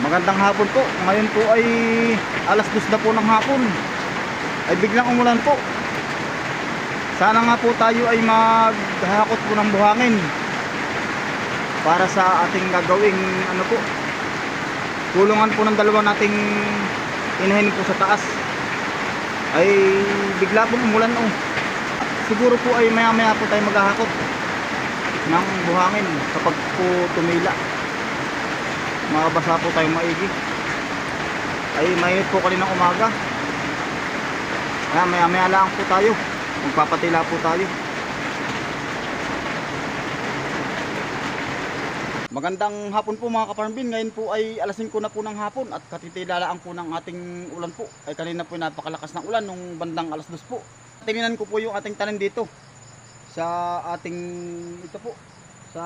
Magandang hapon po. Ngayon po ay alas dos na po ng hapon. Ay biglang umulan po. Sana nga po tayo ay maghakot po ng buhangin para sa ating gagawing ano po. Kulungan po ng dalawa nating inahin po sa taas. Ay bigla po umulan oh. Siguro po ay maya maya po tayo maghahakot ng buhangin kapag po tumila. Makabasa po tayong maigi. Ay mainit po kaninang umaga. Kaya maya maya lang po tayo. Magpapatila po tayo. Magandang hapon po mga kaparmbin ngayon po ay alas 5 na po ng hapon at katitilalaan po ng ating ulan po. Ay kanina po napakalakas ng ulan nung bandang alas 2 po. Tingnan ko po yung ating tanim dito sa ating ito po sa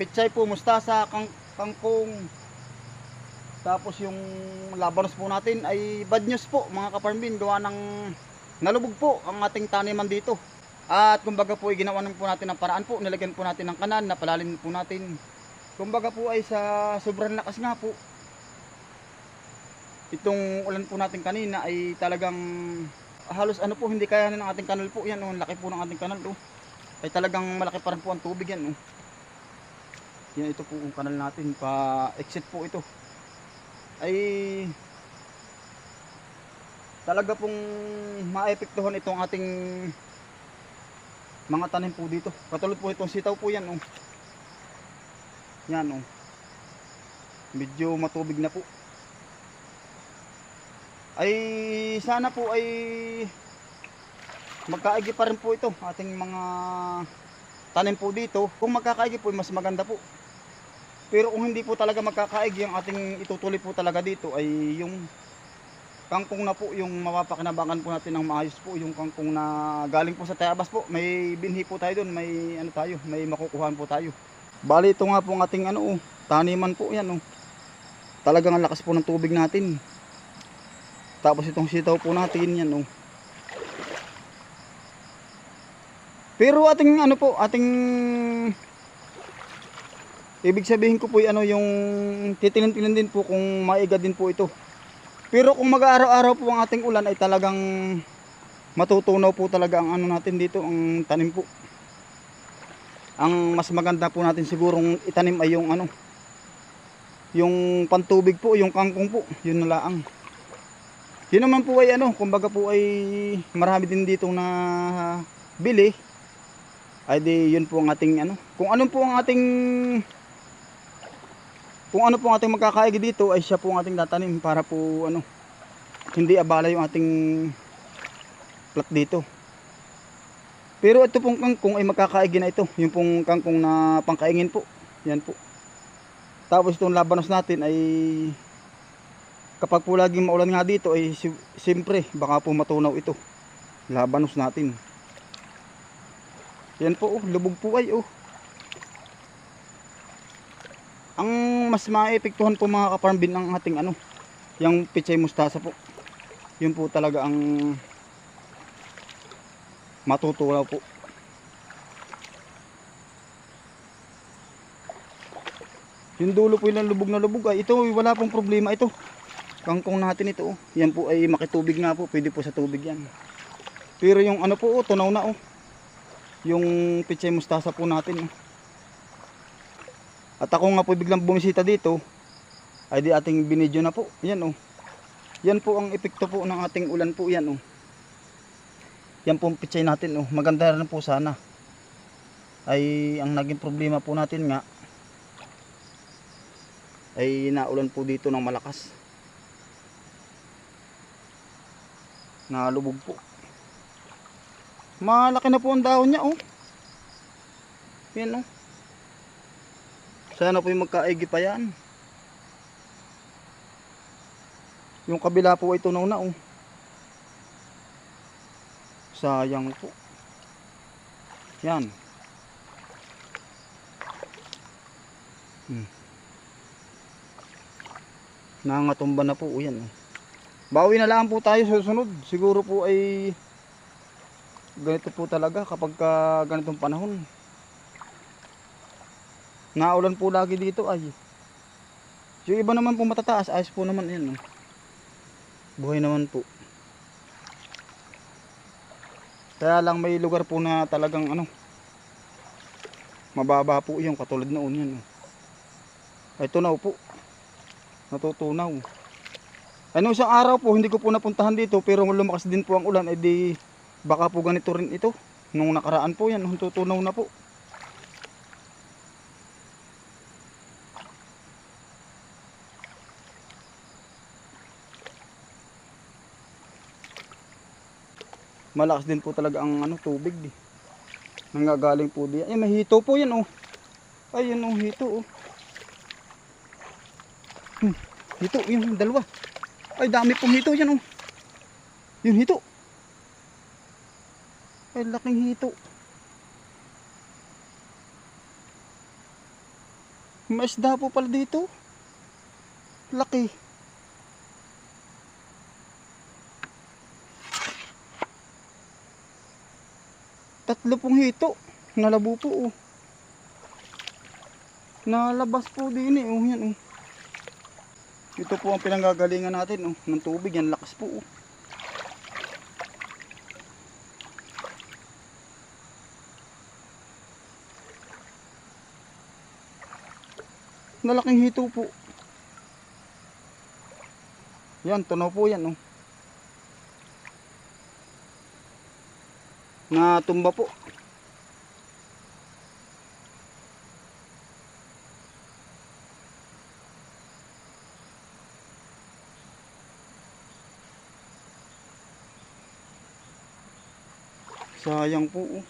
pichay po mustasa kang kangkong tapos yung labanos po natin ay bad news po mga kaparmbin gawa ng nalubog po ang ating taniman dito. At kumbaga po ay ginawa po natin ng paraan po, nilagyan po natin ng kanan, napalalim po natin. Kumbaga po ay sa sobrang lakas nga po. Itong ulan po natin kanina ay talagang halos ano po hindi kaya ng ating kanal po yan, oh, laki po ng ating kanal oh. Ay talagang malaki pa rin po ang tubig yan oh. Yan ito po ang kanal natin, pa exit po ito ay talaga pong maepektuhan itong ating mga tanim po dito. Katulad po itong sitaw po yan. Oh. Yan oh. Medyo matubig na po. Ay sana po ay magkaigi pa rin po ito ating mga tanim po dito. Kung magkakaigi po mas maganda po. Pero kung hindi po talaga magkakaig, yung ating itutuloy po talaga dito ay yung kangkong na po, yung mapapakinabangan po natin ng maayos po, yung kangkong na galing po sa Tayabas po. May binhi po tayo doon, may ano tayo, may makukuhan po tayo. Bali ito nga po ang ating ano, oh, taniman po yan. Oh. Talagang ang lakas po ng tubig natin. Tapos itong sitaw po natin yan. Oh. Pero ating ano po, ating Ibig sabihin ko po ay ano yung titingin-tingin din po kung maiga din po ito. Pero kung mag-araw-araw po ang ating ulan ay talagang matutunaw po talaga ang ano natin dito, ang tanim po. Ang mas maganda po natin sigurong itanim ay yung ano, yung pantubig po, yung kangkong po, yun na laang. Yun naman po ay ano, kumbaga po ay marami din dito na bili. Ay di yun po ang ating ano. Kung ano po ang ating kung ano po ang ating magkakaigi dito ay siya po ang ating tatanim para po ano hindi abala yung ating plat dito. Pero ito pong kangkong ay magkakaigi na ito. Yung pong kangkong na pangkaingin po. Yan po. Tapos itong labanos natin ay kapag po laging maulan nga dito ay si- siyempre baka po matunaw ito. Labanos natin. Yan po oh, lubog po ay oh. Ang mas maepektuhan po mga kaparambin ng ating ano, yung pichay mustasa po. Yun po talaga ang matutulaw po. Yung dulo po yung lubog na lubog ay ito wala pong problema ito. Kangkong natin ito oh. Yan po ay makitubig nga po, pwede po sa tubig yan. Pero yung ano po oh, tunaw na oh. Yung pichay mustasa po natin oh. At ako nga po biglang bumisita dito, ay di ating binidyo na po. Yan oh. Yan po ang epekto po ng ating ulan po yan oh. Yan po ang pichay natin oh. Maganda rin po sana. Ay ang naging problema po natin nga ay naulan po dito ng malakas. Nalubog po. Malaki na po ang dahon niya oh. Yan oh. Sana po yung magkaigi pa yan. Yung kabila po ay tunaw na oh. Sayang po. Yan. Hmm. Nangatumba na po oh, yan. Oh. Bawi na lang po tayo susunod. Siguro po ay ganito po talaga kapag ka ganitong panahon. Naulan po lagi dito ay. Yung iba naman po matataas, ayos po naman yan. Oh. Buhay naman po. Kaya lang may lugar po na talagang ano, mababa po yung katulad noon yan. Oh. Ay tunaw po. Natutunaw. Ano isang araw po, hindi ko po napuntahan dito pero lumakas din po ang ulan, eh di baka po ganito rin ito. Nung nakaraan po yan, nung tutunaw na po. Malakas din po talaga ang ano, tubig di. Nanggagaling po di. Ay, may hito po yan oh. Ay, yan oh, hito oh. Hmm, hito, yung dalawa. Ay, dami pong hito yan oh. Yung hito. Ay, laking hito. May isda po pala dito. Laki. Tatlo pong hito. Nalabo po oh. Nalabas po din eh. Oh, yan oh. Ito po ang pinanggagalingan natin oh, ng tubig. Yan lakas po oh. Nalaking hito po. Yan, tunaw po yan oh. Natumba po. Sayang po oh.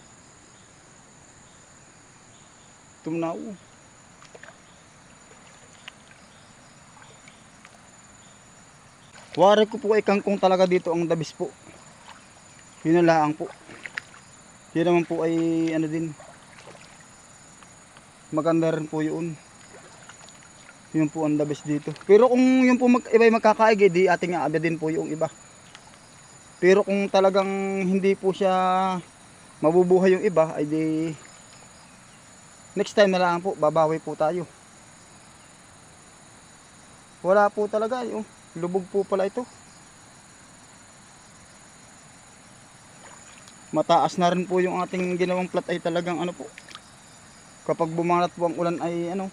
Tumnao. oh. Wari ko po kay kangkong talaga dito ang dabis po. Yun na lang po. Yun naman po ay ano din. Maganda rin po yun. Yun po ang dabis dito. Pero kung yun po mag, iba magkakaig, eh, di ating aabi din po yung iba. Pero kung talagang hindi po siya mabubuhay yung iba, ay di next time na lang po, babawi po tayo. Wala po talaga yung lubog po pala ito. Mataas na rin po yung ating ginawang plat ay talagang ano po. Kapag bumanat po ang ulan ay ano.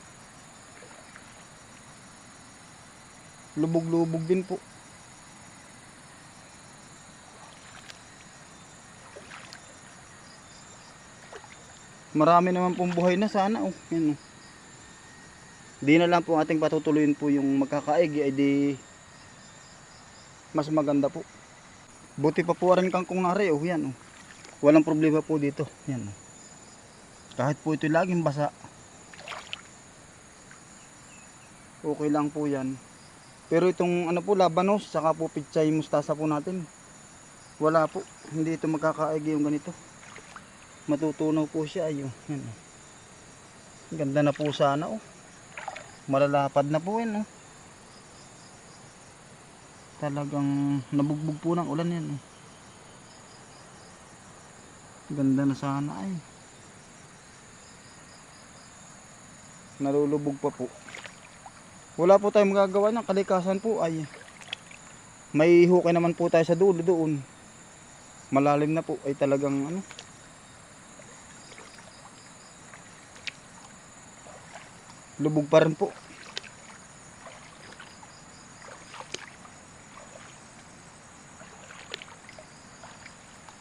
Lubog-lubog din po. Marami naman pong buhay na sana oh. Yan oh. Di na lang po ating patutuloyin po yung magkakaig ay di mas maganda po. Buti pa po rin kang kung nari oh yan oh. Walang problema po dito. Yan oh. Kahit po ito laging basa. Okay lang po yan. Pero itong ano po labanos saka po pichay mustasa po natin. Wala po. Hindi ito magkakaig yung ganito. Matutunaw po siya ayo. Yan oh. Ganda na po sana oh. Malalapad na po yan oh. Talagang nabugbog po ng ulan yan oh. Ganda na sana ay. Nalulubog pa po. Wala po tayong magagawa ng kalikasan po ay may hukay naman po tayo sa dulo doon. Malalim na po ay talagang ano. Lubog pa rin po.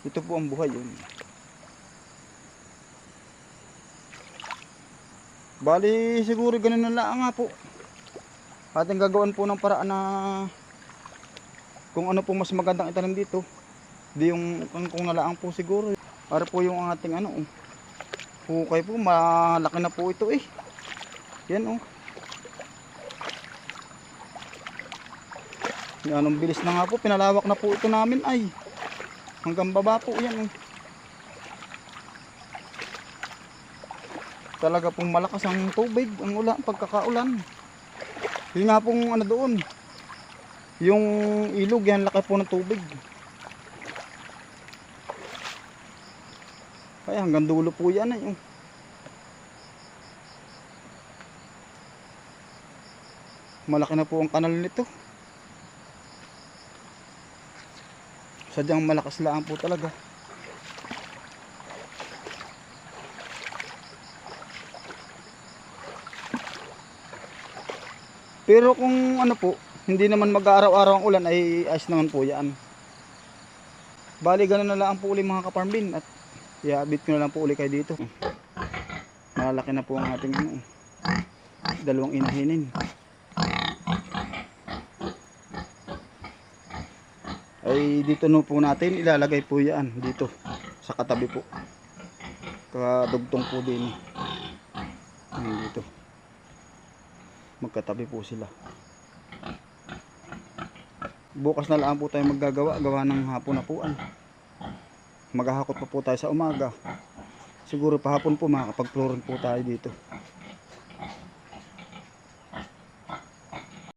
Ito po ang buhay yun. Bali siguro ganun na lang nga po. Ating gagawin po ng paraan na kung ano po mas magandang itanim dito. Di yung kung nalaang po siguro. Para po yung ating ano. Hukay po malaki na po ito eh. Yan oh. Yan ang bilis na nga po. Pinalawak na po ito namin ay. Hanggang baba po yan eh. Talaga pong malakas ang tubig, ang ulan, pagkakaulan. Yun nga pong ano doon. Yung ilog yan, laki po ng tubig. Kaya hanggang dulo po yan eh. Malaki na po ang kanal nito. Sadyang malakas laan po talaga. Pero kung ano po hindi naman mag-araw-araw ang ulan ay ayos naman po yan. Bali ganun na lang po uli mga kaparm bin at iabit ko na lang po uli kayo dito. Malalaki na po ang ating ano, dalawang inahinin ay dito no po natin ilalagay po yan dito sa katabi po. Kadugtong po din. Ayan, dito. Magkatabi po sila. Bukas na lang po tayo maggagawa gawa ng hapon na puan maghahakot pa po tayo sa umaga. Siguro pa hapon po makakapag po tayo dito